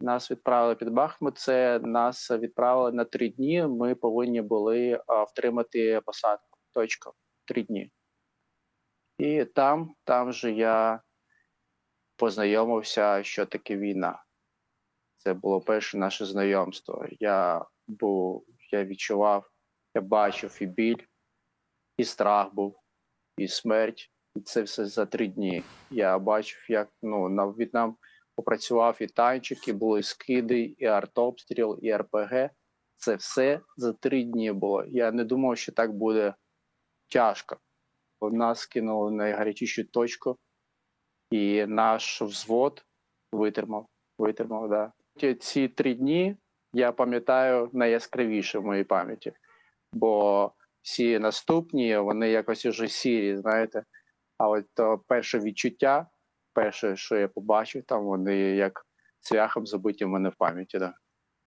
Нас відправили під Бахмут. Це нас відправили на три дні. Ми повинні були втримати посадку. Точка. Три дні. І там, там же я познайомився, що таке війна. Це було перше наше знайомство. Я був, я відчував, я бачив і біль, і страх був, і смерть. І це все за три дні. Я бачив, як ну, на В'єтнам попрацював і танчики, були скиди, і артобстріл, і РПГ. Це все за три дні було. Я не думав, що так буде тяжко. Нас кинули на найгарячішу точку, і наш взвод витримав. Витримав, да. Ці три дні я пам'ятаю найяскравіше в моїй пам'яті, бо всі наступні вони якось уже сірі, знаєте. А от перше відчуття, перше, що я побачив, там вони як цвяхом забиті в мене в пам'яті. Да.